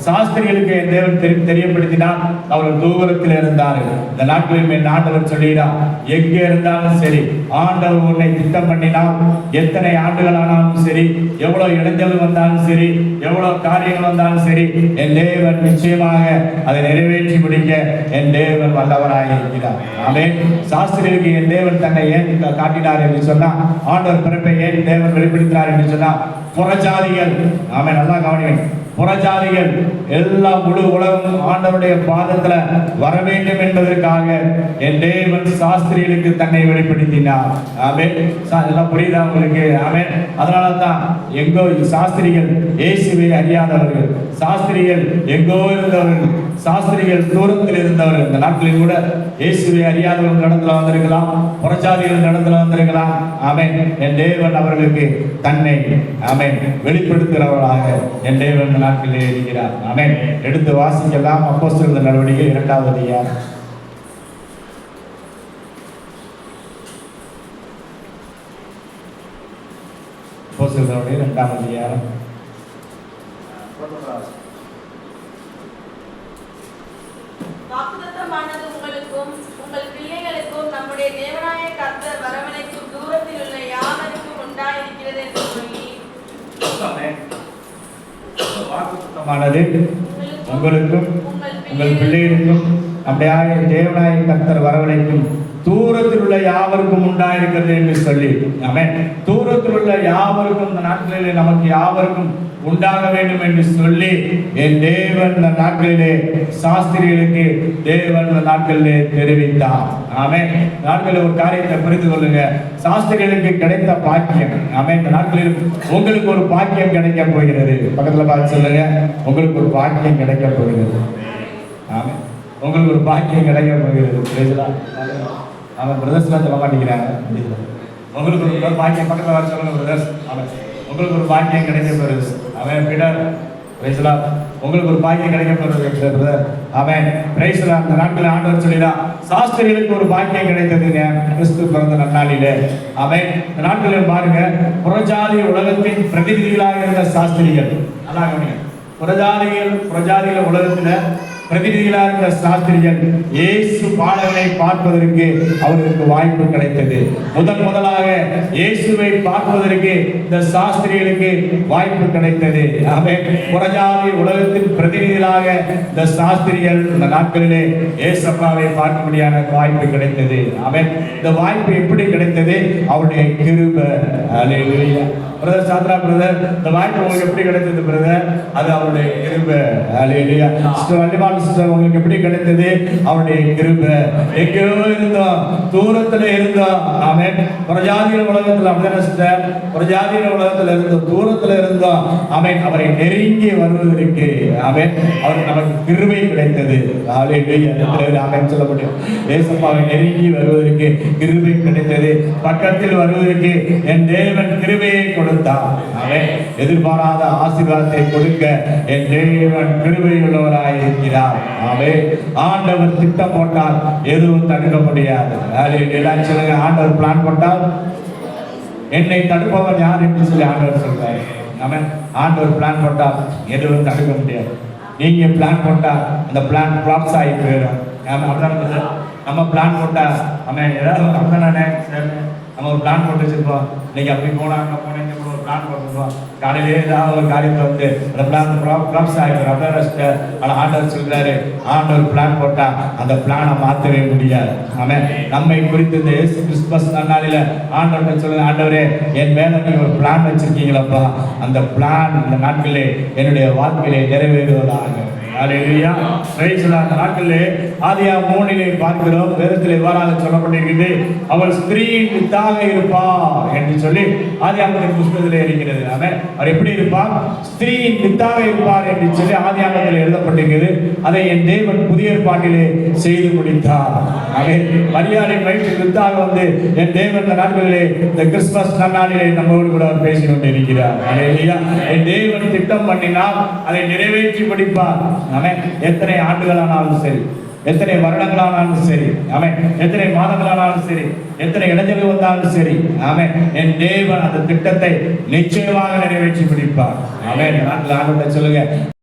சாஸ்திரிகளுக்கு என் தேவன் தெரி- தெரியப்படுத்தினார் அவர்கள் தூரத்தில் இருந்தார்கள். இந்த நாட்களில் என் ஆண்டவர் சொல்லுகிறார் எங்கே இருந்தாலும் சரி ஆண்டவர் உன்னை திட்டம் பண்ணினால் எத்தனை ஆண்டுகள் ஆனாலும் சரி எவ்வளவு இடைஞ்சல் வந்தாலும் சரி எவ்வளவு காரியங்கள் வந்தாலும் சரி என் தேவன் நிச்சயமாக அதை நிறைவேற்றி முடிக்க என் தேவன் வல்லவராக இருக்கிறார். ஆமே சாஸ்திரிகளுக்கு என் தேவன் தன்னை ஏன் காட்டினார் என்று சொன்னால் ஆண்டவர் பிறப்பை ஏன் தேவன் வெளிப்படுத்தினார் என்று சொன்னால் புறஜாதிகள். ஆமே நல்லா கவனிக்கணும் புறஜாதிகள் எல்லா முழு உலகம் ஆண்டவருடைய பாதத்துல வர வேண்டும் என்பதற்காக என் தேவன் சாஸ்திரிகளுக்கு தன்னை வெளிப்படுத்தினார். ஆமே எல்லாம் புரியுதா உங்களுக்கு? ஆமே அதனால தான் எங்கோ சாஸ்திரிகள் இயேசுவை அறியாதவர்கள். சாஸ்திரிகள் எங்கோ இருந்தவர்கள் சாஸ்திரிகள் தூரத்தில் இருந்தவர்கள். இந்த நாட்களில் கூட இயேசுவை அறியாதவர்கள் நடத்துல வந்திருக்கலாம் புறச்சாதிகள் நடத்துல வந்திருக்கலாம். ஆமென். என் தேவன் அவர்களுக்கு தன்னை ஆமென் வெளிப்படுத்துகிறவர்களாக என் தேவன் இந்த நாட்களிலே இருக்கிறார். ஆமென். எடுத்து வாசிக்கலாம். அப்போஸ்தலர் நடவடிக்கை இரண்டாவது அதிகாரம். அப்போஸ்தலர் நடவடிக்கை இரண்டாவது அதிகாரம் வாக்குத்தத்தமானது உங்களுக்கும் உங்கள் பிள்ளைகளுக்கும் நம்முடைய தேவனாய கர்த்தர் வரவழைக்கும் தூரத்தில் உள்ள யாவருக்கும் உண்டாயிருக்கிறது என்று சொல்லி ஆமென். வாக்குத்தத்தமானது உங்களுக்கும் உங்கள் பிள்ளைகளுக்கும் அப்படியே தேவனாய கர்த்தர் வரவழைக்கும் தூரத்தில் உள்ள யாவருக்கும் உண்டாயிருக்கிறது என்று சொல்லி ஆமென் தூரத்தில் உள்ள யாவருக்கும் இந்த நாட்களிலே நமக்கு யாவருக்கும் உண்டாக வேண்டும் என்று சொல்லி என் தேவன் இந்த நாட்களிலே சாஸ்திரிகளுக்கு தேவன் இந்த நாட்களிலே தெரிவித்தார். ஆமே நாட்களில் ஒரு காரியத்தை புரிந்து கொள்ளுங்க. சாஸ்திரிகளுக்கு கிடைத்த பாக்கியம். ஆமே இந்த நாட்களில் உங்களுக்கு ஒரு பாக்கியம் கிடைக்க போகிறது. பக்கத்துல பார்த்து சொல்லுங்க. உங்களுக்கு ஒரு பாக்கியம் கிடைக்க போகிறது. ஆமே உங்களுக்கு ஒரு பாக்கியம் கிடைக்க போகிறது. அவன் பிரதர்ஸ்லாம் சொல்ல மாட்டேங்கிறாங்க உங்களுக்கு ஒரு பாக்கியம் பக்கத்தில் வர சொல்லுங்க பிரதர்ஸ் அவன் உங்களுக்கு ஒரு பாக்கியம் கிடைக்க போகிறது அவன் பீடர் பிரைஸ்லா உங்களுக்கு ஒரு பாக்கியம் கிடைக்க போகிறது பிரதர் அவன் பிரைஸ்லா அந்த நாட்களில் ஆண்டவர் சொல்லிடா சாஸ்திரிகளுக்கு ஒரு பாக்கியம் கிடைத்ததுங்க. கிறிஸ்து பிறந்த நன்னாளில. அவன் இந்த நாட்களில் பாருங்க புறஜாதி உலகத்தின் பிரதிநிதிகளாக இருந்த சாஸ்திரிகள். நல்லா கவனிங்க. புறஜாதிகள் புறஜாதிகள் உலகத்துல பிரதிநிதிகளாக இருந்த சாஸ்திரிகள் இயேசு பாடலை பார்ப்பதற்கு அவர்களுக்கு வாய்ப்பு கிடைத்தது. முதன் முதலாக இயேசுவை பார்ப்பதற்கு இந்த சாஸ்திரிகளுக்கு வாய்ப்பு கிடைத்தது. ஆகவே புறஜாதி உலகத்தின் பிரதிநிதிகளாக இந்த சாஸ்திரிகள் இந்த நாட்களிலே ஏசப்பாவை பார்க்கும்படியான வாய்ப்பு கிடைத்தது. அவன் இந்த வாய்ப்பு எப்படி கிடைத்தது? அவருடைய கிருப. அல்லேலூயா பிரதர் சாத்ரா பிரதர் இந்த வாய்ப்பு உங்களுக்கு எப்படி கிடைத்தது பிரதர் அது அவருடைய கிருபை. அல்லேலூயா சிஸ்டர் வள்ளிமால் சிஸ்டர் உங்களுக்கு எப்படி கிடைத்தது? அவருடைய கிருபை. எங்கேயோ இருந்தோம். தூரத்துல இருந்தோம். ஆமே பிரஜாதிகள் உலகத்துல அப்படிதானே சிஸ்டர் பிரஜாதிகள் உலகத்துல இருந்தோம். தூரத்துல இருந்தோம். ஆமென் அவரை நெருங்கி வருவதற்கு. ஆமென் அவருக்கு நமக்கு கிருபை கிடைத்தது. ஆமென் சொல்ல முடியும்? ஏசப்பாவை நெருங்கி வருவதற்கு கிருபை கிடைத்தது. பக்கத்தில் வருவதற்கு என் தேவன் கிருபையை கொடுத்தார் அவன் எதிர்பாராத ஆசீர்வாதத்தை கொடுக்க என் தேவன் கிருபையுள்ளவராய் இருக்கிறார். ஆமே ஆண்டவர் திட்டம் போட்டால் எதுவும் தடுக்க முடியாது. எல்லாரும் சொல்லுங்க ஆண்டவர் பிளான் போட்டால் என்னை தடுப்பவன் யார் என்று சொல்லி ஆண்டவர் சொல்றாரு. அவன் ஆண்டவர் பிளான் போட்டால் எதுவும் தடுக்க முடியாது. நீங்க பிளான் போட்டா அந்த பிளான் ஃபிளாப்ஸ் ஆகி போயிடும். நம்ம பிளான் போட்டா அவன் ஏதாவது நம்ம ஒரு பிளான் போட்டு வச்சிருப்போம். இன்னைக்கு அப்படி போனா அங்கே போனா இங்கே ஒரு பிளான் போட்டுருப்போம் காலையிலே ஏதாவது ஒரு காரியத்தை வந்து அந்த பிளான் ப்ராப்ஸ் ஆகிடும் அப்படியே ஆனால் ஆண்டவர் சொல்கிறாரு ஆண்டவர் பிளான் போட்டால் அந்த பிளானை மாற்றவே முடியாது. ஆமென். நம்மை குறித்து இந்த ஏசு கிறிஸ்துமஸ் நன்னாளில் ஆண்டவர் சொல்லுங்க ஆண்டவரே என் மேலே நீங்கள் ஒரு பிளான் வச்சுருக்கீங்களப்பா. அந்த பிளான் இந்த நாட்களிலே என்னுடைய வாழ்க்கையிலே நிறைவேறுவதாக. ஹalleluya praise அந்த நாட்களிலே ஆதியா மூணிலே பார்க்கிறோம். வேதத்தில் இவ்வாறாக சொல்லப்பட்டிருக்கிறது. அவள் ஸ்திரீயின் வித்தாக இருப்பா என்று சொல்லி ஆதியாமத்தின் புஸ்தகத்தில் இருக்கிறது. ஆமென். அவர் எப்படி இருப்பார்? ஸ்திரீயின் வித்தாக இருப்பார் என்று சொல்லி ஆதியாமத்தில் எழுதப்பட்டிருக்கிறது. அதை என் தேவன் புதிய பாட்டிலே செய்து முடித்தார். ஆகவே மரியாதை வயிற்று வித்தாக வந்து என் தேவன் இந்த நாட்களிலே இந்த கிறிஸ்துமஸ் நன்னாளிலே நம்மோடு கூட அவர் பேசிக் கொண்டிருக்கிறார் ஹalleluya. என் தேவன் திட்டம் பண்ணினால் அதை நிறைவேற்றி முடிப்பார். ஆமென் எத்தனை ஆண்டுகளானாலும் சரி எத்தனை வருடங்களானாலும் சரி அவன் எத்தனை மாதங்களானாலும் சரி எத்தனை இளைஞர்கள் வந்தாலும் சரி அவன் என் தேவன் அந்த திட்டத்தை நிச்சயமாக நிறைவேற்றி பிடிப்பார் அவன் நாட்டில் ஆண்டு சொல்லுங்க.